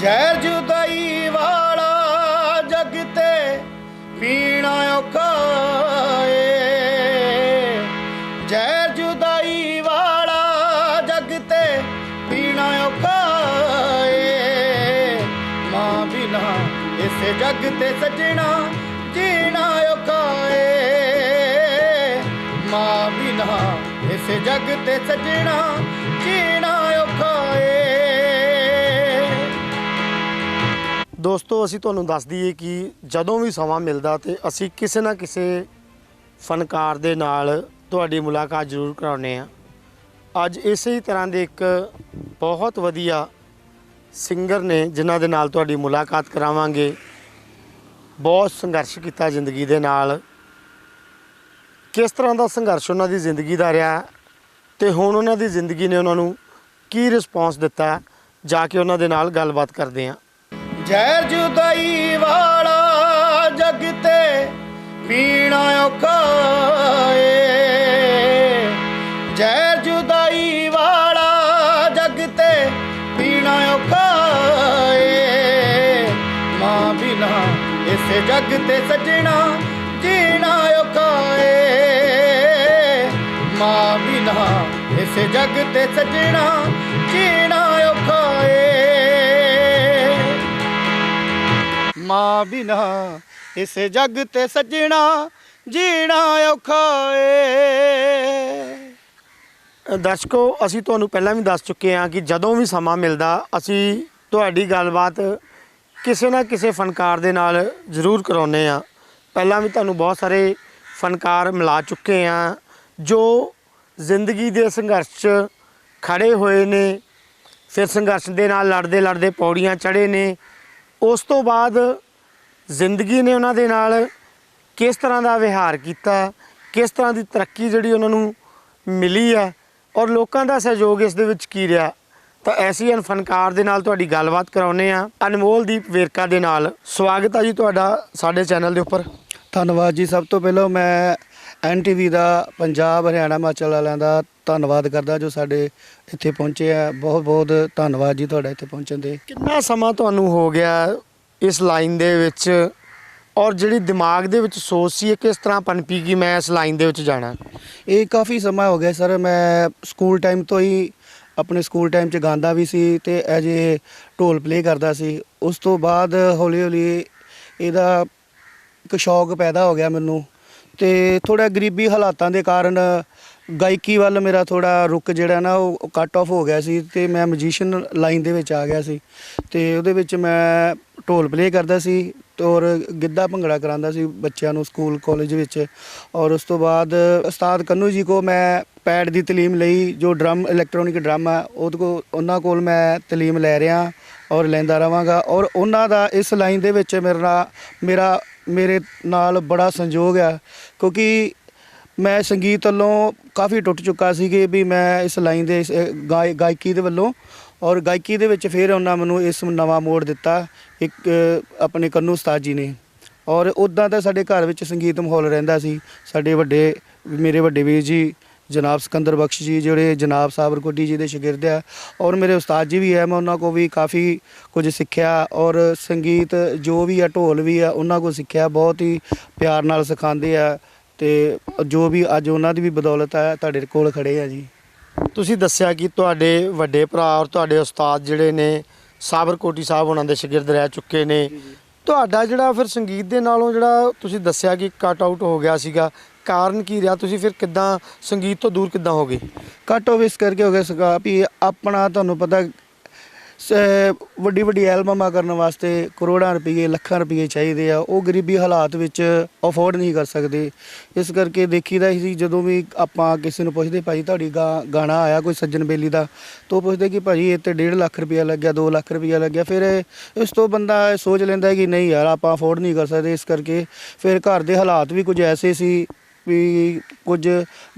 ਜ਼ਹਿਰ ਜੁਦਾਈ ਵਾਲਾ ਜਗ ਤੇ ਪੀਣਾ ਔਖਾ ਏ। ਜ਼ਹਿਰ ਜੁਦਾਈ ਵਾਲਾ ਜਗ ਤੇ ਪੀਣਾ ਔਖਾ ਏ। ਮਾਂ ਬਿਨਾ ਇਸ ਜਗ ਤੇ ਸਜਣਾ, ਜੀਣਾ ਔਖਾ ਏ। ਮਾਂ ਬਿਨਾ ਇਸ ਜਗ ਤੇ ਸਜਣਾ, ਜੀਣਾ ਦੋਸਤੋ, ਅਸੀਂ ਤੁਹਾਨੂੰ ਦੱਸ ਦਈਏ ਕਿ ਜਦੋਂ ਵੀ ਸਮਾਂ ਮਿਲਦਾ ਤੇ ਅਸੀਂ ਕਿਸੇ ਨਾ ਕਿਸੇ ਫਨਕਾਰ ਦੇ ਨਾਲ ਤੁਹਾਡੀ ਮੁਲਾਕਾਤ ਜ਼ਰੂਰ ਕਰਾਉਂਦੇ ਆ ਅੱਜ ਇਸੇ ਹੀ ਤਰ੍ਹਾਂ ਦੇ ਇੱਕ ਬਹੁਤ ਵਧੀਆ ਸਿੰਗਰ ਨੇ ਜਿਨ੍ਹਾਂ ਦੇ ਨਾਲ ਤੁਹਾਡੀ ਮੁਲਾਕਾਤ ਕਰਾਵਾਂਗੇ। ਬਹੁਤ ਸੰਘਰਸ਼ ਕੀਤਾ ਜ਼ਿੰਦਗੀ ਦੇ ਨਾਲ। ਕਿਸ ਤਰ੍ਹਾਂ ਦਾ ਸੰਘਰਸ਼ ਉਹਨਾਂ ਦੀ ਜ਼ਿੰਦਗੀ ਦਾ ਰਿਹਾ ਤੇ ਹੁਣ ਉਹਨਾਂ ਦੀ ਜ਼ਿੰਦਗੀ ਨੇ ਉਹਨਾਂ ਨੂੰ ਕੀ ਰਿਸਪੌਂਸ ਦਿੱਤਾ, ਜਾ ਕੇ ਉਹਨਾਂ ਦੇ ਨਾਲ ਗੱਲਬਾਤ ਕਰਦੇ ਹਾਂ। ਜ਼ਹਿਰ ਜੁਦਾਈ ਵਾਲਾ ਜਗ ਤੇ ਪੀਣਾ ਔਖਾ ਏ। ਜ਼ਹਿਰ ਜੁਦਾਈ ਵਾਲਾ ਜਗ ਤੇ ਪੀਣਾ ਔਖਾ ਏ। ਮਾਂ ਬਿਨਾ ਇਸ ਜਗ ਤੇ ਸਜਣਾ ਜੀਣਾ ਔਖਾ ਏ। ਮਾਂ ਬਿਨਾ ਇਸ ਜਗ ਤੇ ਸਜਣਾ ਜੀਣਾ ਮਾਂ ਬਿਨਾ, ਇਸ ਜਗ ਤੇ ਸੱਜਣਾ ਜੀਣਾ ਔਖਾ ਏ। ਦਰਸ਼ਕੋ, ਅਸੀਂ ਤੁਹਾਨੂੰ ਪਹਿਲਾਂ ਵੀ ਦੱਸ ਚੁੱਕੇ ਹਾਂ ਕਿ ਜਦੋਂ ਵੀ ਸਮਾਂ ਮਿਲਦਾ, ਅਸੀਂ ਤੁਹਾਡੀ ਗੱਲਬਾਤ ਕਿਸੇ ਨਾ ਕਿਸੇ ਫਨਕਾਰ ਦੇ ਨਾਲ ਜ਼ਰੂਰ ਕਰਾਉਨੇ ਆ ਪਹਿਲਾਂ ਵੀ ਤੁਹਾਨੂੰ ਬਹੁਤ ਸਾਰੇ ਫਨਕਾਰ ਮਿਲਾ ਚੁੱਕੇ ਆ ਜੋ ਜ਼ਿੰਦਗੀ ਦੇ ਸੰਘਰਸ਼ 'ਚ ਖੜੇ ਹੋਏ ਨੇ, ਫਿਰ ਸੰਘਰਸ਼ ਦੇ ਨਾਲ ਲੜਦੇ ਲੜਦੇ ਪੌੜੀਆਂ ਚੜ੍ਹੇ ਨੇ। ਉਸ ਤੋਂ ਬਾਅਦ ਜ਼ਿੰਦਗੀ ਨੇ ਉਹਨਾਂ ਦੇ ਨਾਲ ਕਿਸ ਤਰ੍ਹਾਂ ਦਾ ਵਿਹਾਰ ਕੀਤਾ ਕਿਸ ਤਰ੍ਹਾਂ ਦੀ ਤਰੱਕੀ ਜਿਹੜੀ ਉਹਨਾਂ ਨੂੰ ਮਿਲੀ ਹੈ ਔਰ ਲੋਕਾਂ ਦਾ ਸਹਿਯੋਗ ਇਸ ਦੇ ਵਿੱਚ ਕੀ ਰਿਹਾ? ਤਾਂ ਐਸੀ ਹਨ ਫਨਕਾਰ ਦੇ ਨਾਲ ਤੁਹਾਡੀ ਗੱਲਬਾਤ ਕਰਾਉਨੇ ਆ ਅਨਮੋਲਦੀਪ ਵੇਰਕਾ ਦੇ ਨਾਲ। ਸਵਾਗਤ ਹੈ ਜੀ ਤੁਹਾਡਾ ਸਾਡੇ ਚੈਨਲ ਦੇ ਉੱਪਰ। ਧੰਨਵਾਦ ਜੀ। ਸਭ ਤੋਂ ਪਹਿਲਾਂ ਮੈਂ ਐਨਟੀਵੀ ਦਾ ਪੰਜਾਬ ਹਰਿਆਣਾ ਹਿਮਾਚਲ ਵਾਲਿਆਂ ਦਾ ਧੰਨਵਾਦ ਕਰਦਾ ਜੋ ਸਾਡੇ ਇੱਥੇ ਪਹੁੰਚੇ ਆ। ਬਹੁਤ ਬਹੁਤ ਧੰਨਵਾਦ ਜੀ ਤੁਹਾਡਾ ਇੱਥੇ ਪਹੁੰਚਣ ਦੇ। ਕਿੰਨਾ ਸਮਾਂ ਤੁਹਾਨੂੰ ਹੋ ਗਿਆ ਇਸ ਲਾਈਨ ਦੇ ਵਿੱਚ ਔਰ ਜਿਹੜੀ ਦਿਮਾਗ ਦੇ ਵਿੱਚ ਸੋਚ ਸੀ ਇਹ ਕਿਸ ਤਰ੍ਹਾਂ ਪਨਪੀ ਕਿ ਮੈਂ ਇਸ ਲਾਈਨ ਦੇ ਵਿੱਚ ਜਾਣਾ। ਇਹ ਕਾਫੀ ਸਮਾਂ ਹੋ ਗਿਆ ਸਰ, ਮੈਂ ਸਕੂਲ ਟਾਈਮ ਤੋਂ ਹੀ ਆਪਣੇ ਸਕੂਲ ਟਾਈਮ 'ਚ ਗਾਉਂਦਾ ਵੀ ਸੀ ਤੇ ਐਜ ਏ ਢੋਲ ਪਲੇ ਕਰਦਾ ਸੀ। ਉਸ ਤੋਂ ਬਾਅਦ ਹੌਲੀ ਹੌਲੀ ਇਹਦਾ ਇੱਕ ਸ਼ੌਕ ਪੈਦਾ ਹੋ ਗਿਆ ਮੈਨੂੰ ਤੇ ਥੋੜਾ ਗਰੀਬੀ ਹਾਲਾਤਾਂ ਦੇ ਕਾਰਨ ਗਾਇਕੀ ਵੱਲ ਮੇਰਾ ਥੋੜਾ ਰੁਕ ਜਿਹੜਾ ਨਾ ਉਹ ਕੱਟ ਆਫ ਹੋ ਗਿਆ ਸੀ ਤੇ ਮੈਂ ਮਿਊਜ਼ੀਸ਼ੀਅਨ ਲਾਈਨ ਦੇ ਵਿੱਚ ਆ ਗਿਆ ਸੀ ਤੇ ਉਹਦੇ ਵਿੱਚ ਮੈਂ ਢੋਲ ਪਲੇ ਕਰਦਾ ਸੀ ਔਰ ਗਿੱਧਾ ਭੰਗੜਾ ਕਰਾਉਂਦਾ ਸੀ ਬੱਚਿਆਂ ਨੂੰ ਸਕੂਲ ਕਾਲਜ ਵਿੱਚ ਔਰ ਉਸ ਤੋਂ ਬਾਅਦ ਉਸਤਾਦ ਕੰਨੂ ਜੀ ਕੋ ਮੈਂ ਪੈਡ ਦੀ ਤਾਲੀਮ ਲਈ ਜੋ ਡਰਮ ਇਲੈਕਟ੍ਰੋਨਿਕ ਡਰਮ ਆ, ਉਹਦੇ ਕੋ, ਉਹਨਾਂ ਕੋਲ ਮੈਂ ਤਾਲੀਮ ਲੈ ਰਿਹਾ ਔਰ ਲੈਂਦਾ ਰਵਾਂਗਾ ਔਰ ਉਹਨਾਂ ਦਾ ਇਸ ਲਾਈਨ ਦੇ ਵਿੱਚ ਮੇਰਾ ਮੇਰਾ, ਮੇਰੇ ਨਾਲ ਬੜਾ ਸੰਯੋਗ ਆ ਕਿਉਂਕਿ ਮੈਂ ਸੰਗੀਤ ਵੱਲੋਂ ਕਾਫੀ ਟੁੱਟ ਚੁੱਕਾ ਸੀ ਕਿ ਵੀ ਮੈਂ ਇਸ ਲਾਈਨ ਦੇ ਇਸ, ਗਾਇ- ਗਾਇਕੀ ਦੇ ਵੱਲੋਂ ਔਰ ਗਾਇਕੀ ਦੇ ਵਿੱਚ ਫਿਰ ਉਹਨਾਂ ਮੈਨੂੰ ਇਸ ਨਵਾਂ ਮੋੜ ਦਿੱਤਾ ਇੱਕ ਅ, ਆਪਣੇ ਕੰਨੂ ਉਸਤਾਦ ਜੀ ਨੇ। ਔਰ ਉਦਾਂ ਤਾਂ ਸਾਡੇ ਘਰ ਵਿੱਚ ਸੰਗੀਤ ਮਾਹੌਲ ਰਹਿੰਦਾ ਸੀ। ਸਾਡੇ ਵੱਡੇ ਮੇਰੇ ਵੱਡੇ ਵੀਰ ਜੀ ਜਨਾਬ ਸਿਕੰਦਰ ਬਖਸ਼ ਜੀ ਜਿਹੜੇ ਜਨਾਬ ਸਾਬਰਕੋਟੀ ਜੀ ਦੇ ਸ਼ਾਗਿਰਦ ਆ ਔਰ ਮੇਰੇ ਉਸਤਾਦ ਜੀ ਵੀ ਹੈ ਮੈਂ ਉਹਨਾਂ ਕੋ ਵੀ ਕਾਫੀ ਕੁਝ ਸਿੱਖਿਆ ਔਰ ਸੰਗੀਤ ਜੋ ਵੀ ਆ ਢੋਲ ਵੀ ਆ ਉਹਨਾਂ ਕੋ ਸਿੱਖਿਆ ਬਹੁਤ ਹੀ ਪਿਆਰ ਨਾਲ ਸਿਖਾਉਂਦੇ ਆ। ਤੇ ਜੋ ਵੀ ਅੱਜ ਉਹਨਾਂ ਦੀ ਵੀ ਬਦੌਲਤ ਆ ਤੁਹਾਡੇ ਕੋਲ ਖੜੇ ਆ ਜੀ। ਤੁਸੀਂ ਦੱਸਿਆ ਕਿ ਤੁਹਾਡੇ ਵੱਡੇ ਭਰਾ ਔਰ ਤੁਹਾਡੇ ਉਸਤਾਦ ਜਿਹੜੇ ਨੇ ਸਾਬਰਕੋਟੀ ਸਾਹਿਬ ਉਹਨਾਂ ਦੇ ਸ਼ਾਗਿਰਦ ਰਹਿ ਚੁੱਕੇ ਨੇ। ਤੁਹਾਡਾ ਜਿਹੜਾ ਫਿਰ ਸੰਗੀਤ ਦੇ ਨਾਲੋਂ ਜਿਹੜਾ ਤੁਸੀਂ ਦੱਸਿਆ ਕਿ ਕੱਟ ਆਊਟ ਹੋ ਗਿਆ ਸੀਗਾ ਕਾਰਨ ਕੀ ਰਿਹਾ? ਤੁਸੀਂ ਫਿਰ ਕਿੱਦਾਂ ਸੰਗੀਤ ਤੋਂ ਦੂਰ ਕਿੱਦਾਂ ਹੋ ਗਏ? ਕੱਟ ਆਫ ਇਸ ਕਰਕੇ ਹੋ ਗਿਆ ਸੀਗਾ ਵੀ ਆਪਣਾ ਤੁਹਾਨੂੰ ਪਤਾ ਵੱਡੀ ਵੱਡੀ ਐਲਬਮਾਂ ਕਰਨ ਵਾਸਤੇ ਕਰੋੜਾਂ ਰੁਪਏ ਲੱਖਾਂ ਰੁਪਏ ਚਾਹੀਦੇ ਆ। ਉਹ ਗਰੀਬੀ ਹਾਲਾਤ ਵਿੱਚ ਅਫੋਰਡ ਨਹੀਂ ਕਰ ਸਕਦੇ। ਇਸ ਕਰਕੇ ਦੇਖੀਦਾ ਸੀ, ਜਦੋਂ ਵੀ ਆਪਾਂ ਕਿਸੇ ਨੂੰ ਪੁੱਛਦੇ, ਭਾਈ, ਤੁਹਾਡੀ ਗਾ- ਗਾਣਾ ਆਇਆ ਕੋਈ ਸੱਜਣ ਬੇਲੀ ਦਾ? ਤਾਂ ਉਹ ਪੁੱਛਦੇ ਕਿ ਭਾਜੀ ਇਹ ਤੇ 1.5 ਲੱਖ ਰੁਪਇਆ ਲੱਗਿਆ 2 ਲੱਖ ਰੁਪਇਆ ਲੱਗਿਆ। ਫਿਰ ਇਸ ਤੋਂ ਬੰਦਾ ਸੋਚ ਲੈਂਦਾ ਕਿ, ਨਹੀਂ ਯਾਰ, ਆਪਾਂ ਅਫੋਰਡ ਨਹੀਂ ਕਰ ਸਕਦੇ। ਇਸ ਕਰਕੇ ਫਿਰ ਘਰ ਦੇ ਹਾਲਾਤ ਵੀ ਕੁਝ ਐਸੇ ਸੀ ਵੀ ਕੁਝ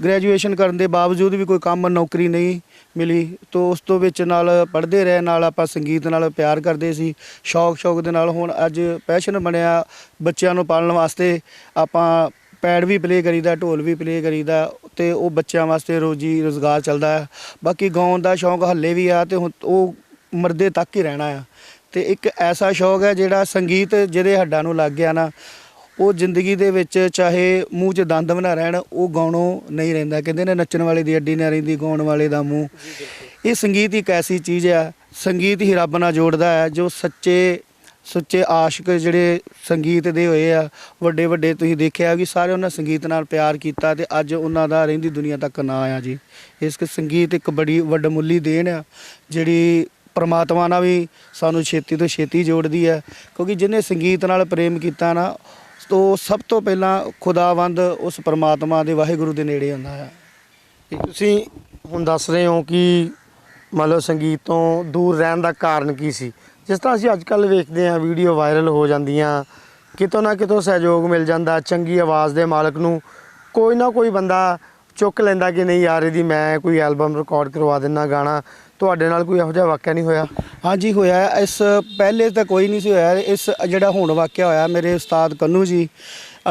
ਗ੍ਰੈਜੂਏਸ਼ਨ ਕਰਨ ਦੇ ਬਾਵਜੂਦ ਵੀ ਕੋਈ ਕੰਮ, ਨੌਕਰੀ ਨਹੀਂ ਮਿਲੀ, ਤੋਂ ਉਸ ਤੋਂ ਵਿੱਚ ਨਾਲ ਪੜ੍ਹਦੇ ਰਹੇ, ਨਾਲ ਆਪਾਂ ਸੰਗੀਤ ਨਾਲ ਪਿਆਰ ਕਰਦੇ ਸੀ, ਸ਼ੌਕ ਸ਼ੌਕ ਦੇ ਨਾਲ ਹੁਣ ਅੱਜ ਪੈਸ਼ਨ ਬਣਿਆ ਬੱਚਿਆਂ ਨੂੰ ਪਾਲਣ ਵਾਸਤੇ, ਆਪਾਂ ਪੈਡ ਵੀ ਪਲੇ ਕਰੀਦਾ, ਢੋਲ ਵੀ ਪਲੇ ਕਰੀਦਾ, ਤੇ ਉਹ ਬੱਚਿਆਂ ਵਾਸਤੇ ਰੋਜੀ ਰੋਜ਼ਗਾਰ ਚੱਲਦਾ ਹੈ। ਬਾਕੀ ਗਾਉਣ ਦਾ ਸ਼ੌਂਕ ਹੱਲੇ ਵੀ ਆ ਤੇ ਹੁਣ ਉਹ ਮਰਦੇ ਤੱਕ ਹੀ ਰਹਿਣਾ ਆ। ਤੇ ਇੱਕ ਐਸਾ ਸ਼ੌਕ ਹੈ ਜਿਹੜਾ ਸੰਗੀਤ ਜਿਹਦੇ ਹੱਡਾਂ ਨੂੰ ਲੱਗ ਗਿਆ ਨਾ ਉਹ ਜ਼ਿੰਦਗੀ ਦੇ ਵਿੱਚ ਚਾਹੇ ਮੂੰਹ 'ਚ ਦੰਦ ਵੀ ਨਾ ਰਹਿਣ, ਉਹ ਗਾਉਣੋਂ ਨਹੀਂ ਰਹਿੰਦਾ। ਕਹਿੰਦੇ ਨੇ ਨੱਚਣ ਵਾਲੇ ਦੀ ਅੱਡੀ ਨਾ ਰਹਿੰਦੀ, ਗਾਉਣ ਵਾਲੇ ਦਾ ਮੂੰਹ। ਇਹ ਸੰਗੀਤ ਇੱਕ ਐਸੀ ਚੀਜ਼ ਆ, ਸੰਗੀਤ ਹੀ ਰੱਬ ਨਾਲ ਜੋੜਦਾ ਹੈ, ਜੋ ਸੱਚੇ, ਸੁੱਚੇ ਆਸ਼ਿਕ ਜਿਹੜੇ ਸੰਗੀਤ ਦੇ ਹੋਏ ਆ ਵੱਡੇ ਵੱਡੇ ਤੁਸੀਂ ਦੇਖਿਆ ਕਿ ਸਾਰੇ ਉਹਨਾਂ ਸੰਗੀਤ ਨਾਲ ਪਿਆਰ ਕੀਤਾ ਤੇ ਅੱਜ ਉਹਨਾਂ ਦਾ ਰਹਿੰਦੀ ਦੁਨੀਆ ਤੱਕ ਨਾਂ ਆ ਜੀ। ਇਸ ਕਰਕੇ ਸੰਗੀਤ ਇੱਕ ਬੜੀ ਵੱਡਮੁੱਲੀ ਦੇਣ ਆ, ਜਿਹੜੀ ਪ੍ਰਮਾਤਮਾ ਨਾਲ ਵੀ ਸਾਨੂੰ ਛੇਤੀ ਤੋਂ ਛੇਤੀ ਜੋੜਦੀ ਹੈ ਕਿਉਂਕਿ ਜਿਹਨੇ ਸੰਗੀਤ ਨਾਲ ਪ੍ਰੇਮ ਕੀਤਾ ਨਾ ਤੋਂ ਸਭ ਤੋਂ ਪਹਿਲਾਂ ਖੁਦਾਵੰਦ ਉਸ ਪਰਮਾਤਮਾ ਦੇ ਵਾਹਿਗੁਰੂ ਦੇ ਨੇੜੇ ਹੁੰਦਾ ਹੈ ਤੁਸੀਂ ਹੁਣ ਦੱਸ ਰਹੇ ਹੋ ਕਿ ਮੰਨ ਲਓ ਸੰਗੀਤ ਤੋਂ ਦੂਰ ਰਹਿਣ ਦਾ ਕਾਰਨ ਕੀ ਸੀ? ਜਿਸ ਤਰ੍ਹਾਂ ਅਸੀਂ ਅੱਜ ਕੱਲ ਵੇਖਦੇ ਹਾਂ, ਵੀਡੀਓ ਵਾਇਰਲ ਹੋ ਜਾਂਦੀਆਂ, ਕਿਤੋਂ ਨਾ ਕਿਤੋਂ ਸਹਿਯੋਗ ਮਿਲ ਜਾਂਦਾ, ਚੰਗੀ ਆਵਾਜ਼ ਦੇ ਮਾਲਕ ਨੂੰ ਕੋਈ ਨਾ ਕੋਈ ਬੰਦਾ ਚੁੱਕ ਲੈਂਦਾ ਕਿ ਨਹੀਂ ਯਾਰ ਇਹਦੀ ਮੈਂ ਕੋਈ ਐਲਬਮ ਰਿਕਾਰਡ ਕਰਵਾ ਦਿੰਨਾ ਗਾਣਾ ਤੁਹਾਡੇ ਨਾਲ ਕੋਈ ਇਹੋ ਜਿਹਾ ਵਾਕਿਆ ਨਹੀਂ ਹੋਇਆ? ਹਾਂਜੀ, ਹੋਇਆ ਇਸ ਪਹਿਲੇ ਤਾਂ ਕੋਈ ਨਹੀਂ ਸੀ ਹੋਇਆ। ਇਸ ਜਿਹੜਾ ਹੁਣ ਵਾਕਿਆ ਹੋਇਆ ਮੇਰੇ ਉਸਤਾਦ ਕੰਨੂ ਜੀ,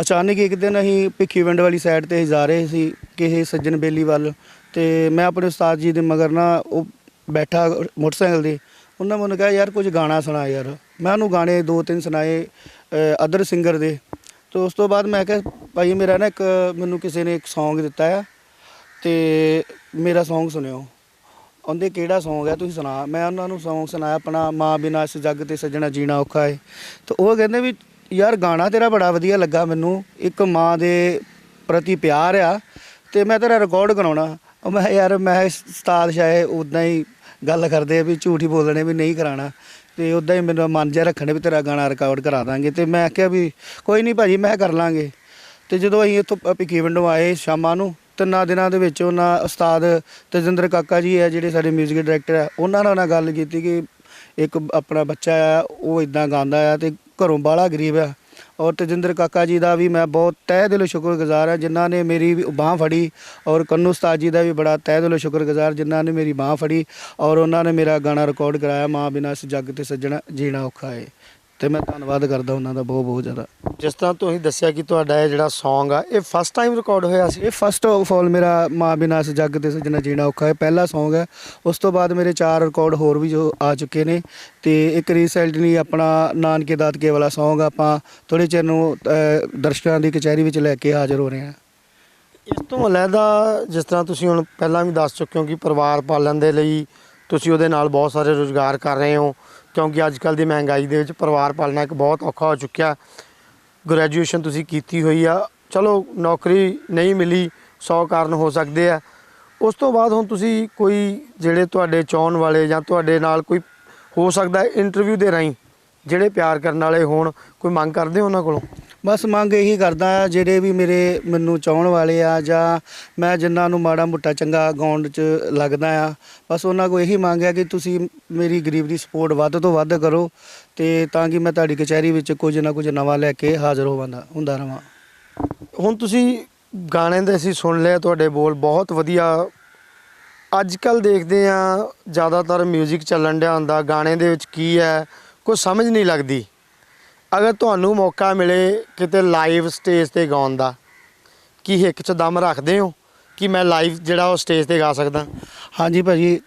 ਅਚਾਨਕ ਇੱਕ ਦਿਨ ਅਸੀਂ ਭਿੱਖੀ ਵਿੰਡ ਵਾਲੀ ਸਾਈਡ ਤੇ ਜਾ ਰਹੇ ਸੀ, ਕਿਸੇ ਸੱਜਣ ਬੇਲੀ ਵੱਲ। ਤੇ ਮੈਂ ਆਪਣੇ ਉਸਤਾਦ ਜੀ ਦੇ ਮਗਰ ਨਾ ਉਹ ਬੈਠਾ ਮੋਟਰਸਾਈਕਲ ਦੇ ਉਹਨਾਂ ਮੈਨੂੰ ਕਿਹਾ, ਯਾਰ, ਕੁਝ ਗਾਣਾ ਸੁਣਾ ਯਾਰ। ਮੈਂ ਉਹਨੂੰ ਗਾਣੇ ਦੋ ਤਿੰਨ ਸੁਣਾਏ ਅਦਰ ਸਿੰਗਰ ਦੇ। ਤੇ ਉਸ ਤੋਂ ਬਾਅਦ ਮੈਂ ਕਿਹਾ, ਭਾਈ, ਮੇਰਾ ਨਾ ਇੱਕ, ਮੈਨੂੰ ਕਿਸੇ ਨੇ ਇੱਕ Song ਦਿੱਤਾ ਆ, ਤੇ ਮੇਰਾ Song ਸੁਣਿਓ। ਉਹਦੇ ਕਿਹੜਾ Song ਹੈ? ਤੁਸੀਂ ਸੁਣਾ। ਮੈਂ ਉਹਨਾਂ ਨੂੰ Song ਸੁਣਾਇਆ, ਆਪਣਾ ਮਾਂ ਬਿਨਾਂ ਇਸ ਜੱਗ ਤੇ ਸੱਜਣਾ ਜੀਣਾ ਔਖਾ ਹੈ ਤੇ ਉਹ ਕਹਿੰਦੇ ਵੀ, ਯਾਰ ਗਾਣਾ ਤੇਰਾ ਬੜਾ ਵਧੀਆ ਲੱਗਾ ਮੈਨੂੰ। ਇੱਕ ਮਾਂ ਦੇ ਪ੍ਰਤੀ ਪਿਆਰ ਆ ਤੇ ਮੈਂ ਤੇਰਾ ਰਿਕਾਰਡ ਕਰਾਉਣਾ। ਉਹ ਮੈਂ ਕਿਹਾ, ਯਾਰ ਮੈਂ ਉਸਤਾਦ ਸ਼ਾਇ ਉਦਾਂ ਹੀ ਗੱਲ ਕਰਦੇ ਆ ਵੀ ਝੂਠ ਹੀ ਬੋਲਣੇ ਵੀ ਨਹੀਂ ਕਰਾਣਾ ਤੇ ਉਦਾਂ ਹੀ ਮੈਨੂੰ ਮਨ ਜਿਹਾ ਰੱਖਣੇ ਵੀ ਤੇਰਾ ਗਾਣਾ ਰਿਕਾਰਡ ਕਰਾ ਦਾਂਗੇ। ਤੇ ਮੈਂ ਕਿਹਾ ਵੀ, ਕੋਈ ਨਹੀਂ ਭਾਜੀ, ਮੈਂ ਕਰ ਲਾਂਗੇ। ਤੇ ਜਦੋਂ ਅਸੀਂ ਇੱਥੋਂ ਭਿੱਖੀ ਵਿੰਡੋਂ ਆਏ ਸ਼ਾਮਾਂ ਨੂੰ ਤਿੰਨਾਂ ਦਿਨਾਂ ਦੇ ਵਿੱਚ ਉਹਨਾਂ ਉਸਤਾਦ ਤੇਜਿੰਦਰ ਕਾਕਾ ਜੀ ਹੈ, ਜਿਹੜੇ ਸਾਡੇ 뮤직 ਡਾਇਰੈਕਟਰ ਹੈ, ਉਹਨਾਂ ਨਾਲ ਗੱਲ ਕੀਤੀ ਕਿ ਇੱਕ ਆਪਣਾ ਬੱਚਾ ਆ, ਉਹ ਇਦਾਂ ਗਾਉਂਦਾ ਆ ਤੇ ਘਰੋਂ ਬਾਹਲਾ ਗਰੀਬ ਆ। ਔਰ ਤੇਜਿੰਦਰ ਕਾਕਾ ਜੀ ਦਾ ਵੀ ਮੈਂ ਬਹੁਤ ਤਹਿ ਦਿਲੋਂ ਸ਼ੁਕਰਗੁਜ਼ਾਰ ਹਾਂ, ਜਿਨ੍ਹਾਂ ਨੇ ਮੇਰੀ ਬਾਹ ਫੜੀ ਔਰ ਕੰਨੂ ਉਸਤਾਦ ਜੀ ਦਾ ਵੀ ਬੜਾ ਤਹਿ ਦਿਲੋਂ ਸ਼ੁਕਰਗੁਜ਼ਾਰ, ਜਿਨ੍ਹਾਂ ਨੇ ਮੇਰੀ ਬਾਹ ਫੜੀ ਔਰ ਉਹਨਾਂ ਨੇ ਮੇਰਾ ਗਾਣਾ ਰਿਕਾਰਡ ਕਰਾਇਆ, ਮਾਂ ਬਿਨਾਂ ਇਸ ਜੱਗ ਤੇ ਸੱਜਣਾ ਜੀਣਾ ਔਖਾ ਹੈ ਤੇ ਮੈਂ ਧੰਨਵਾਦ ਕਰਦਾ ਉਹਨਾਂ ਦਾ ਬਹੁਤ ਬਹੁਤ ਜ਼ਿਆਦਾ। ਜਿਸ ਤਰ੍ਹਾਂ ਤੁਸੀਂ ਦੱਸਿਆ ਕਿ ਤੁਹਾਡਾ ਇਹ ਜਿਹੜਾ Song ਆ ਇਹ ਫਸਟ ਟਾਈਮ ਰਿਕਾਰਡ ਹੋਇਆ ਸੀ? ਇਹ ਫਸਟ ਆਫ ਆਲ ਮੇਰਾ ਮਾਂ ਬਿਨਾਂ ਜੱਗ ਤੇ ਸੱਜਣਾ ਜੀਣਾ ਔਖਾ ਹੈ। ਪਹਿਲਾ Song ਹੈ। ਉਸ ਤੋਂ ਬਾਅਦ ਮੇਰੇ ਚਾਰ ਰਿਕਾਰਡ ਹੋਰ ਵੀ ਜੋ ਆ ਚੁੱਕੇ ਨੇ। ਤੇ ਇੱਕ ਰੀਸੈਂਟਲੀ ਆਪਣਾ ਨਾਨਕੇ ਦਾਤਕੇ ਵਾਲਾ Song ਆਪਾਂ ਥੋੜੇ ਚਿਰ ਨੂੰ ਦਰਸ਼ਕਾਂ ਦੀ ਕਚਹਿਰੀ ਵਿੱਚ ਲੈ ਕੇ ਹਾਜ਼ਰ ਹੋ ਰਹੇ ਹਾਂ। ਇਸ ਤੋਂ ਅਲੱਗਾ ਜਿਸ ਤਰ੍ਹਾਂ ਤੁਸੀਂ ਹੁਣ ਪਹਿਲਾਂ ਵੀ ਦੱਸ ਚੁੱਕੇ ਹੋ ਕਿ ਪਰਿਵਾਰ ਪਾਲਣ ਦੇ ਲਈ ਤੁਸੀਂ ਉਹਦੇ ਨਾਲ ਬਹੁਤ ਸਾਰੇ ਰੋਜ਼ਗਾਰ ਕਰ ਰਹੇ ਹੋ। ਕਿਉਂਕਿ ਅੱਜ ਕੱਲ ਦੀ ਮਹਿੰਗਾਈ ਦੇ ਵਿੱਚ ਪਰਿਵਾਰ ਪਾਲਣਾ ਇੱਕ ਬਹੁਤ ਔਖਾ ਹੋ ਚੁੱਕਿਆ। ਗ੍ਰੈਜੂਏਸ਼ਨ ਤੁਸੀਂ ਕੀਤੀ ਹੋਈ ਆ। ਚਲੋ, ਨੌਕਰੀ ਨਹੀਂ ਮਿਲੀ 100 ਕਾਰਨ ਹੋ ਸਕਦੇ ਆ। ਉਸ ਤੋਂ ਬਾਅਦ ਹੁਣ ਤੁਸੀਂ ਕੋਈ ਜਿਹੜੇ ਤੁਹਾਡੇ ਚਾਹਣ ਵਾਲੇ ਜਾਂ ਤੁਹਾਡੇ ਨਾਲ ਕੋਈ ਹੋ ਸਕਦਾ ਇੰਟਰਵਿਊ ਦੇ ਰਾਹੀਂ ਜਿਹੜੇ ਪਿਆਰ ਕਰਨ ਵਾਲੇ ਹੋਣ ਕੋਈ ਮੰਗ ਕਰਦੇ ਹੋ ਉਹਨਾਂ ਕੋਲੋਂ? ਬਸ ਮੰਗ ਇਹੀ ਕਰਦਾ ਆ ਜਿਹੜੇ ਵੀ ਮੇਰੇ ਮੈਨੂੰ ਚਾਹਣ ਵਾਲੇ ਆ ਜਾਂ ਮੈਂ ਜਿਨ੍ਹਾਂ ਨੂੰ ਮਾੜਾ ਮੋਟਾ ਚੰਗਾ ਗਾਉਣ 'ਚ ਲੱਗਦਾ ਆ ਬਸ ਉਹਨਾਂ ਕੋ ਇਹੀ ਮੰਗ ਹੈ ਕਿ ਤੁਸੀਂ ਮੇਰੀ ਗਰੀਬ ਦੀ ਸਪੋਰਟ ਵੱਧ ਤੋਂ ਵੱਧ ਕਰੋ ਤੇ ਤਾਂ ਕਿ ਮੈਂ ਤੁਹਾਡੀ ਕਚਹਿਰੀ ਵਿੱਚ ਕੁਝ ਨਾ ਕੁਝ ਨਵਾਂ ਲੈ ਕੇ ਹਾਜ਼ਰ ਹੋਵਾਂਦਾ ਹੁੰਦਾ ਰਵਾਂ। ਹੁਣ ਤੁਸੀਂ ਗਾਣੇ ਦੇ ਅਸੀਂ ਸੁਣ ਲਿਆ ਤੁਹਾਡੇ ਬੋਲ ਬਹੁਤ ਵਧੀਆ। ਅੱਜ ਕੱਲ ਦੇਖਦੇ ਆ ਜ਼ਿਆਦਾਤਰ 뮤직 ਚੱਲਣ ਡਿਆ ਹੁੰਦਾ ਗਾਣੇ ਦੇ ਵਿੱਚ ਕੀ ਹੈ ਕੋਈ ਸਮਝ ਨਹੀਂ ਲੱਗਦੀ। ਅਗਰ ਤੁਹਾਨੂੰ ਮੌਕਾ ਮਿਲੇ ਕਿਤੇ ਲਾਈਵ ਸਟੇਜ ਤੇ ਗਾਉਣ ਦਾ, ਕੀ ਹਿੱਕ 'ਚ ਦਮ ਰੱਖਦੇ ਹੋ ਕਿ ਮੈਂ ਲਾਈਵ ਜਿਹੜਾ ਉਹ ਸਟੇਜ ਤੇ ਗਾ ਸਕਦਾ? ਹਾਂਜੀ ਭਾਜੀ,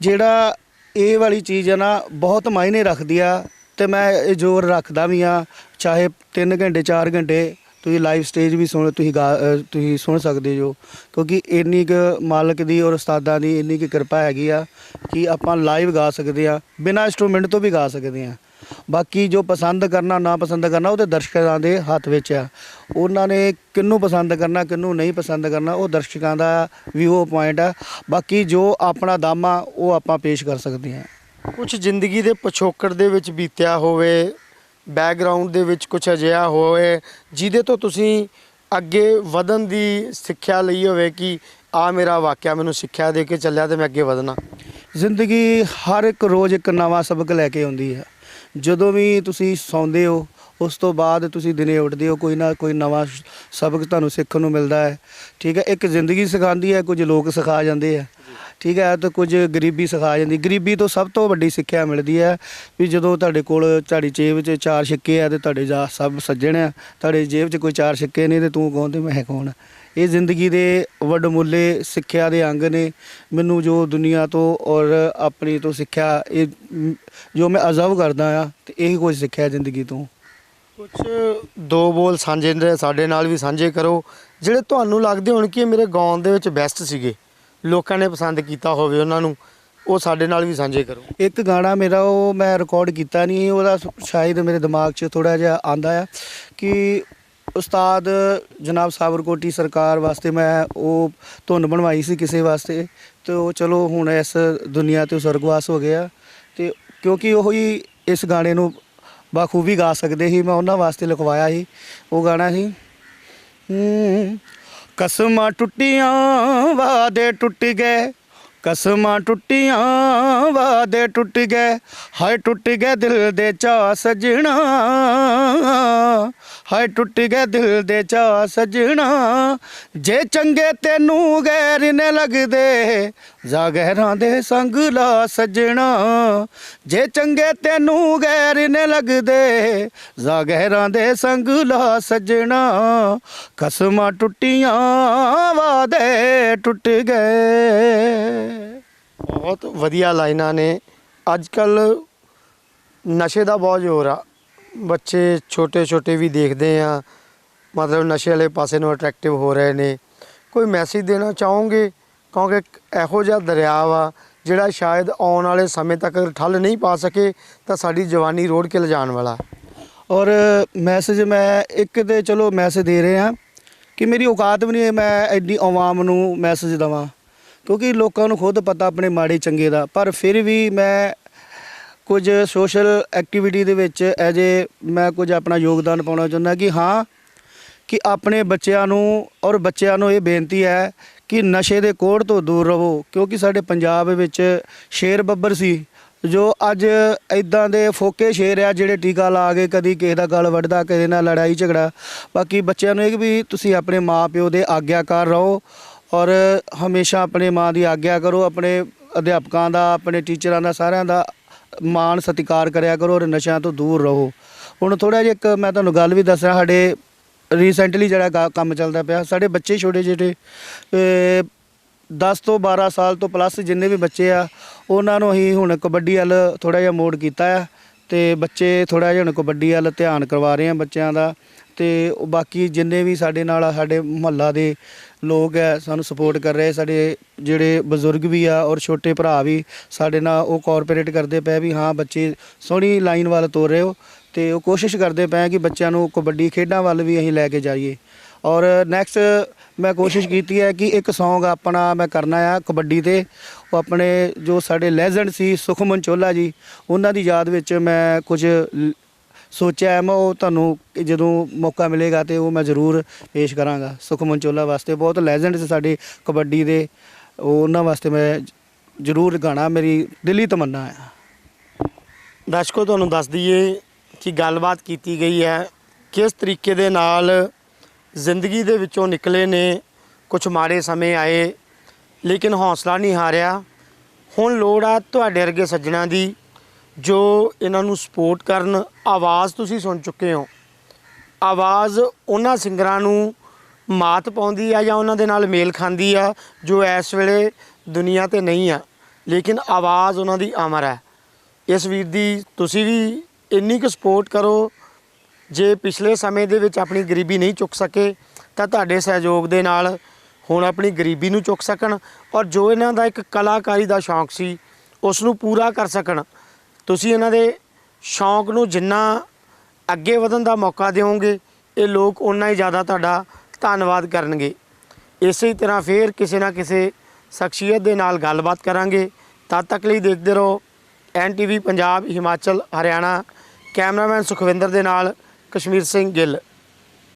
ਜਿਹੜਾ ਇਹ ਵਾਲੀ ਚੀਜ਼ ਹੈ ਨਾ, ਬਹੁਤ ਮਾਇਨੇ ਰੱਖਦੀ ਆ ਤੇ ਮੈਂ ਇਹ ਜ਼ੋਰ ਰੱਖਦਾ ਵੀ ਆ ਚਾਹੇ 3 ਘੰਟੇ 4 ਘੰਟੇ ਤੁਸੀਂ ਲਾਈਵ ਸਟੇਜ ਵੀ ਸੁਣ ਤੁਸੀਂ ਗਾ ਅ, ਤੁਸੀਂ ਸੁਣ ਸਕਦੇ ਜੋ। ਕਿਉਂਕਿ ਇੰਨੀ ਕੁ ਮਾਲਕ ਦੀ ਔਰ ਉਸਤਾਦਾਂ ਦੀ ਇੰਨੀ ਕੁ ਕਿਰਪਾ ਹੈਗੀ ਆ ਕਿ ਆਪਾਂ ਲਾਈਵ ਗਾ ਸਕਦੇ ਆ ਬਿਨਾਂ ਇੰਸਟਰੂਮੈਂਟ ਤੋਂ ਵੀ ਗਾ ਸਕਦੇ ਆ ਬਾਕੀ ਜੋ ਪਸੰਦ ਕਰਨਾ ਨਾ ਪਸੰਦ ਕਰਨਾ ਉਹ ਤੇ ਦਰਸ਼ਕਾਂ ਦੇ ਹੱਥ ਵਿੱਚ ਆ। ਉਹਨਾਂ ਨੇ ਕਿਹਨੂੰ ਪਸੰਦ ਕਰਨਾ ਕਿਹਨੂੰ ਨਹੀਂ ਪਸੰਦ ਕਰਨਾ ਉਹ ਦਰਸ਼ਕਾਂ ਦਾ ਵਿਊ ਪੁਆਇੰਟ ਆ। ਬਾਕੀ ਜੋ ਆਪਣਾ ਦਮ ਆ ਉਹ ਆਪਾਂ ਪੇਸ਼ ਕਰ ਸਕਦੇ ਆ ਕੁਝ ਜ਼ਿੰਦਗੀ ਦੇ ਪਿਛੋਕੜ ਦੇ ਵਿੱਚ ਬੀਤਿਆ ਹੋਵੇ ਬੈਕਗ੍ਰਾਉਂਡ ਦੇ ਵਿੱਚ ਕੁਝ ਅਜਿਹਾ ਹੋਵੇ, ਜਿਹਦੇ ਤੋਂ ਤੁਸੀਂ ਅੱਗੇ ਵਧਣ ਦੀ ਸਿੱਖਿਆ ਲਈ ਹੋਵੇ ਕਿ ਆ ਮੇਰਾ ਵਾਕਿਆ ਮੈਨੂੰ ਸਿੱਖਿਆ ਦੇ ਕੇ ਚੱਲਿਆ ਤੇ ਮੈਂ ਅੱਗੇ ਵਧਣਾ। ਜ਼ਿੰਦਗੀ ਹਰ ਇੱਕ ਰੋਜ਼ ਇੱਕ ਨਵਾਂ ਸਬਕ ਲੈ ਕੇ ਆਉਂਦੀ ਹੈ। ਜਦੋਂ ਵੀ ਤੁਸੀਂ ਸੌਂਦੇ ਹੋ, ਉਸ ਤੋਂ ਬਾਅਦ ਤੁਸੀਂ ਦਿਨੇ ਉੱਠਦੇ ਹੋ, ਕੋਈ ਨਾ ਕੋਈ ਨਵਾਂ ਸਬਕ ਤੁਹਾਨੂੰ ਸਿੱਖਣ ਨੂੰ ਮਿਲਦਾ ਹੈ। ਠੀਕ ਹੈ, ਇੱਕ ਜ਼ਿੰਦਗੀ ਸਿਖਾਉਂਦੀ ਹੈ, ਕੁਝ ਲੋਕ ਸਿਖਾ ਜਾਂਦੇ ਆ ਠੀਕ ਹੈ, ਤੇ ਕੁਝ ਗਰੀਬੀ ਸਿਖਾ ਜਾਂਦੀ। ਗਰੀਬੀ ਤੋਂ ਸਭ ਤੋਂ ਵੱਡੀ ਸਿੱਖਿਆ ਮਿਲਦੀ ਹੈ ਵੀ ਜਦੋਂ ਤੁਹਾਡੇ ਕੋਲ ਤੁਹਾਡੀ ਜੇਬ 'ਚ ਚਾਰ ਛਿੱਕੇ ਆ ਤੇ ਤੁਹਾਡੇ ਜਾ ਸਭ ਸੱਜਣ ਆ, ਤੁਹਾਡੇ ਜੇਬ 'ਚ ਕੋਈ ਚਾਰ ਛਿੱਕੇ ਨਹੀਂ ਤੇ ਤੂੰ ਕੌਣ ਤੇ ਮੈਂ ਕੌਣ? ਇਹ ਜ਼ਿੰਦਗੀ ਦੇ ਵੱਡਮੁੱਲੇ ਸਿੱਖਿਆ ਦੇ ਅੰਗ ਨੇ। ਮੈਨੂੰ ਜੋ ਦੁਨੀਆ ਤੋਂ ਔਰ ਆਪਣੀ ਤੋਂ ਸਿੱਖਿਆ, ਇਹ ਜੋ ਮੈਂ ਅਜ਼ਰਵ ਕਰਦਾ ਆ, ਤੇ ਇਹੀ ਕੁਝ ਸਿੱਖਿਆ ਜ਼ਿੰਦਗੀ ਤੋਂ। ਕੁਝ ਦੋ ਬੋਲ ਸਾਂਝੇ ਨੇ, ਸਾਡੇ ਨਾਲ ਵੀ ਸਾਂਝੇ ਕਰੋ। ਜਿਹੜੇ ਤੁਹਾਨੂੰ ਲੱਗਦੇ ਹੋਣ ਕਿ ਇਹ ਮੇਰੇ ਗਾਉਣ ਦੇ ਵਿੱਚ ਬੈਸਟ ਸੀਗੇ। ਲੋਕਾਂ ਨੇ ਪਸੰਦ ਕੀਤਾ ਹੋਵੇ ਉਹਨਾਂ ਨੂੰ, ਉਹ ਸਾਡੇ ਨਾਲ ਵੀ ਸਾਂਝੇ ਕਰੋ। ਇੱਕ ਗਾਣਾ ਮੇਰਾ ਉਹ ਮੈਂ ਰਿਕਾਰਡ ਕੀਤਾ ਨਹੀਂ ਉਹਦਾ ਸ਼ਾਇਦ ਮੇਰੇ ਦਿਮਾਗ 'ਚ ਥੋੜਾ ਜਿਹਾ ਆਂਦਾ ਆ ਕਿ ਉਸਤਾਦ ਜਨਾਬ ਸਾਬਰਕੋਟੀ ਸਰਕਾਰ ਵਾਸਤੇ ਮੈਂ ਉਹ ਧੁਨ ਬਣਵਾਈ ਸੀ ਕਿਸੇ ਵਾਸਤੇ, ਤੇ ਉਹ ਚਲੋ ਹੁਣ ਇਸ ਦੁਨੀਆ 'ਤੇ ਸਰਗਵਾਸ ਹੋ ਗਿਆ, ਤੇ ਕਿਉਂਕਿ ਉਹ ਹੀ ਇਸ ਗਾਣੇ ਨੂੰ ਬਾਖੂਬੀ ਗਾ ਸਕਦੇ ਸੀ, ਮੈਂ ਉਹਨਾਂ ਵਾਸਤੇ ਲਿਖਵਾਇਆ ਸੀ, ਉਹ ਗਾਣਾ ਸੀ ਕਸਮਾਂ ਟੁੱਟੀਆਂ ਵਾਦੇ ਟੁੱਟ ਗਏ। ਕਸਮਾਂ ਟੁੱਟੀਆਂ ਵਾਦੇ ਟੁੱਟ ਗਏ। ਹਾਏ ਟੁੱਟ ਗਏ ਦਿਲ ਦੇ ਚਾ ਸਜਣਾ। ਹਾਏ ਟੁੱਟ ਗਏ ਦਿਲ ਦੇ ਚਾ ਸਜਣਾ। ਜੇ ਚੰਗੇ ਤੈਨੂੰ ਗੈਰ ਨੇ ਲੱਗਦੇ ਜਾਗਹਿਰਾਂ ਦੇ ਸੰਗ ਲਾ ਸਜਣਾ। ਜੇ ਚੰਗੇ ਤੈਨੂੰ ਗੈਰ ਨੇ ਲੱਗਦੇ ਜਾਗਹਿਰਾਂ ਦੇ ਸੰਗ ਲਾ ਸਜਣਾ। ਕਸਮਾਂ ਟੁੱਟੀਆਂ ਵਾਦੇ ਟੁੱਟ ਗਏ। ਬਹੁਤ ਵਧੀਆ ਲਾਈਨਾਂ ਨੇ। ਅੱਜ ਕੱਲ ਨਸ਼ੇ ਦਾ ਬਹੁਤ ਜ਼ੋਰ ਆ। ਬੱਚੇ ਛੋਟੇ ਛੋਟੇ ਵੀ ਦੇਖਦੇ ਆ। ਮਤਲਬ ਨਸ਼ੇ ਵਾਲੇ ਪਾਸੇ ਨੂੰ ਅਟਰੈਕਟਿਵ ਹੋ ਰਹੇ ਨੇ। ਕੋਈ ਮੈਸੇਜ ਦੇਣਾ ਚਾਹੋਗੇ? ਕਿਉਂਕਿ ਇਹੋ ਜਿਹਾ ਦਰਿਆ ਵਾ, ਜਿਹੜਾ ਸ਼ਾਇਦ ਆਉਣ ਵਾਲੇ ਸਮੇਂ ਤੱਕ ਠੱਲ ਨਹੀਂ ਪਾ ਸਕੇ, ਤਾਂ ਸਾਡੀ ਜਵਾਨੀ ਰੋੜ ਕੇ ਲਿਜਾਣ ਵਾਲਾ। ਔਰ ਮੈਸੇਜ ਮੈਂ ਇੱਕ ਤੇ ਚਲੋ ਮੈਸੇਜ ਦੇ ਰਹੇ ਆ ਕਿ ਮੇਰੀ ਔਕਾਤ ਵੀ ਨਹੀਂ ਹੈ ਮੈਂ ਐਡੀ ਆਵਾਮ ਨੂੰ ਮੈਸੇਜ ਦਵਾਂ। ਕਿਉਂਕਿ ਲੋਕਾਂ ਨੂੰ ਖੁਦ ਪਤਾ ਆਪਣੇ ਮਾੜੇ ਚੰਗੇ ਦਾ, ਪਰ ਫਿਰ ਵੀ ਮੈਂ ਕੁਝ ਸੋਸ਼ਲ ਐਕਟੀਵਿਟੀ ਦੇ ਵਿੱਚ ਐਜ ਏ ਮੈਂ ਕੁਝ ਆਪਣਾ ਯੋਗਦਾਨ ਪਾਉਣਾ ਚਾਹੁੰਦਾ ਕਿ ਹਾਂ, ਕਿ ਆਪਣੇ ਬੱਚਿਆਂ ਨੂੰ ਔਰ ਬੱਚਿਆਂ ਨੂੰ ਇਹ ਬੇਨਤੀ ਹੈ ਕਿ ਨਸ਼ੇ ਦੇ ਕੋੜ ਤੋਂ ਦੂਰ ਰਹੋ, ਕਿਉਂਕਿ ਸਾਡੇ ਪੰਜਾਬ ਵਿੱਚ ਸ਼ੇਰ ਬੱਬਰ ਸੀ, ਜੋ ਅੱਜ ਇਦਾਂ ਦੇ ਫੋਕੇ ਸ਼ੇਰ ਆ ਜਿਹੜੇ ਟੀਕਾ ਲਾ ਕੇ ਕਦੀ ਕਿਸੇ ਦਾ ਗਲ ਵੱਢਦਾ, ਕਿਸੇ ਨਾਲ ਲੜਾਈ ਝਗੜਾ। ਬਾਕੀ ਬੱਚਿਆਂ ਨੂੰ ਇਹ ਵੀ ਤੁਸੀਂ ਆਪਣੇ ਮਾਪਿਓ ਦੇ ਆਗਿਆਕਾਰ ਰਹੋ ਔਰ ਹਮੇਸ਼ਾ ਆਪਣੇ ਮਾਂ ਦੀ ਆਗਿਆ ਕਰੋ, ਆਪਣੇ ਅਧਿਆਪਕਾਂ ਦਾ, ਆਪਣੇ ਟੀਚਰਾਂ ਦਾ, ਸਾਰਿਆਂ ਦਾ ਮਾਣ ਸਤਿਕਾਰ ਕਰਿਆ ਕਰੋ ਔਰ ਨਸ਼ਿਆਂ ਤੋਂ ਦੂਰ ਰਹੋ। ਹੁਣ ਥੋੜਾ ਜਿਹਾ ਇੱਕ ਮੈਂ ਤੁਹਾਨੂੰ ਗੱਲ ਵੀ ਦੱਸਾਂ, ਸਾਡੇ ਰੀਸੈਂਟਲੀ ਜਿਹੜਾ ਗਾ- ਕੰਮ ਚੱਲਦਾ ਪਿਆ, ਸਾਡੇ ਬੱਚੇ ਛੋਟੇ ਛੋਟੇ 10 ਤੋਂ 12 ਸਾਲ ਤੋਂ ਪਲੱਸ ਜਿੰਨੇ ਵੀ ਬੱਚੇ ਆ, ਉਹਨਾਂ ਨੂੰ ਅਸੀਂ ਹੁਣ ਕਬੱਡੀ ਵੱਲ ਥੋੜਾ ਜਿਹਾ ਮੋੜ ਕੀਤਾ ਆ ਤੇ ਬੱਚੇ ਥੋੜਾ ਜਿਹਾ ਹੁਣ ਕਬੱਡੀ ਵੱਲ ਧਿਆਨ ਕਰਵਾ ਰਹੇ ਆ ਬੱਚਿਆਂ ਦਾ। ਤੇ ਉਹ ਬਾਕੀ ਜਿੰਨੇ ਵੀ ਸਾਡੇ ਨਾਲ, ਸਾਡੇ ਮੁਹੱਲਾ ਦੇ ਲੋਕ ਹੈ, ਸਾਨੂੰ ਸਪੋਰਟ ਕਰ ਰਹੇ, ਸਾਡੇ ਜਿਹੜੇ ਬਜ਼ੁਰਗ ਵੀ ਆ ਔਰ ਛੋਟੇ ਭਰਾ ਵੀ ਸਾਡੇ ਨਾਲ ਉਹ ਕੋਆਪਰੇਟ ਕਰਦੇ ਪਏ ਵੀ ਹਾਂ ਬੱਚੇ ਸੋਹਣੀ ਲਾਈਨ ਵੱਲ ਤੋਰ ਰਹੇ ਹੋ ਤੇ ਉਹ ਕੋਸ਼ਿਸ਼ ਕਰਦੇ ਪਏ ਕਿ ਬੱਚਿਆਂ ਨੂੰ ਕਬੱਡੀ ਖੇਡਾਂ ਵੱਲ ਵੀ ਅਸੀਂ ਲੈ ਕੇ ਜਾਈਏ। ਔਰ ਨੈਕਸਟ ਮੈਂ ਕੋਸ਼ਿਸ਼ ਕੀਤੀ ਹੈ ਕਿ ਇੱਕ Song ਆਪਣਾ ਮੈਂ ਕਰਨਾ ਆ ਕਬੱਡੀ ਤੇ। ਉਹ ਆਪਣੇ ਜੋ ਸਾਡੇ ਲੈਜੈਂਡ ਸੀ ਸੁਖਮਨ ਚੋਲਾ ਜੀ, ਉਹਨਾਂ ਦੀ ਯਾਦ ਵਿੱਚ ਮੈਂ ਕੁਝ ਸੋਚਿਆ ਮੈਂ ਉਹ ਤੁਹਾਨੂੰ ਜਦੋਂ ਮੌਕਾ ਮਿਲੇਗਾ ਤੇ ਉਹ ਮੈਂ ਜ਼ਰੂਰ ਪੇਸ਼ ਕਰਾਂਗਾ। ਸੁਖਮਨ ਚੋਲਾ ਵਾਸਤੇ ਬਹੁਤ ਲੈਜੈਂਡ ਸੀ ਸਾਡੇ ਕਬੱਡੀ ਦੇ। ਉਹ ਉਹਨਾਂ ਵਾਸਤੇ ਮੈਂ ਜ਼ਰੂਰ ਗਾਣਾ, ਮੇਰੀ ਦਿਲੀ ਤਮੰਨਾ ਹੈ। ਦਰਸ਼ਕੋ, ਤੁਹਾਨੂੰ ਦੱਸ ਦਈਏ ਕਿ ਗੱਲਬਾਤ ਕੀਤੀ ਗਈ ਹੈ, ਕਿਸ ਤਰੀਕੇ ਦੇ ਨਾਲ ਜ਼ਿੰਦਗੀ ਦੇ ਵਿੱਚੋਂ ਨਿਕਲੇ ਨੇ ਕੁਝ ਮਾੜੇ ਸਮੇਂ ਆਏ, ਲੇਕਿਨ ਹੌਸਲਾ ਨਹੀਂ ਹਾਰਿਆ। ਹੁਣ ਲੋੜ ਆ ਤੁਹਾਡੇ ਵਰਗੇ ਸੱਜਣਾ ਦੀ ਜੋ ਇਹਨਾਂ ਨੂੰ ਸਪੋਰਟ ਕਰਨ, ਆਵਾਜ਼ ਤੁਸੀਂ ਸੁਣ ਚੁੱਕੇ ਹੋ। ਆਵਾਜ਼ ਉਹਨਾਂ ਸਿੰਗਰਾਂ ਨੂੰ ਮਾਤ ਪਾਉਂਦੀ ਆ ਜਾਂ ਉਹਨਾਂ ਦੇ ਨਾਲ ਮੇਲ ਖਾਂਦੀ ਆ, ਜੋ ਇਸ ਵੇਲੇ ਦੁਨੀਆ ਤੇ ਨਹੀਂ ਆ। ਲੇਕਿਨ ਆਵਾਜ਼ ਉਹਨਾਂ ਦੀ ਅਮਰ ਹੈ ਇਸ ਵੀਰ ਦੀ ਤੁਸੀਂ ਵੀ ਇੰਨੀ ਕੁ ਸਪੋਰਟ ਕਰੋ, ਜੇ ਪਿਛਲੇ ਸਮੇਂ ਦੇ ਵਿੱਚ ਆਪਣੀ ਗਰੀਬੀ ਨਹੀਂ ਚੁੱਕ ਸਕੇ, ਤਾਂ ਤੁਹਾਡੇ ਸਹਿਯੋਗ ਦੇ ਨਾਲ ਹੁਣ ਆਪਣੀ ਗਰੀਬੀ ਨੂੰ ਚੁੱਕ ਸਕਣ। ਔਰ ਜੋ ਇਹਨਾਂ ਦਾ ਇੱਕ ਕਲਾਕਾਰੀ ਦਾ ਸ਼ੌਂਕ ਸੀ ਉਸ ਨੂੰ ਪੂਰਾ ਕਰ ਸਕਣ। ਤੁਸੀਂ ਇਹਨਾਂ ਦੇ ਸ਼ੌਂਕ ਨੂੰ ਜਿੰਨਾ ਅੱਗੇ ਵਧਣ ਦਾ ਮੌਕਾ ਦਿਓਗੇ, ਇਹ ਲੋਕ ਉਨਾ ਹੀ ਜ਼ਿਆਦਾ ਤੁਹਾਡਾ ਧੰਨਵਾਦ ਕਰਨਗੇ। ਇਸੇ ਤਰ੍ਹਾਂ ਫੇਰ ਕਿਸੇ ਨਾ ਕਿਸੇ ਸ਼ਖਸੀਅਤ ਦੇ ਨਾਲ ਗੱਲਬਾਤ ਕਰਾਂਗੇ। ਤਦ ਤੱਕ ਲਈ ਦੇਖਦੇ ਰਹੋ ਐਨਟੀਵੀ ਪੰਜਾਬ, ਹਿਮਾਚਲ, ਹਰਿਆਣਾ, ਕੈਮਰਾਮੈਨ ਸੁਖਵਿੰਦਰ ਦੇ ਨਾਲ ਕਸ਼ਮੀਰ ਸਿੰਘ ਗਿੱਲ।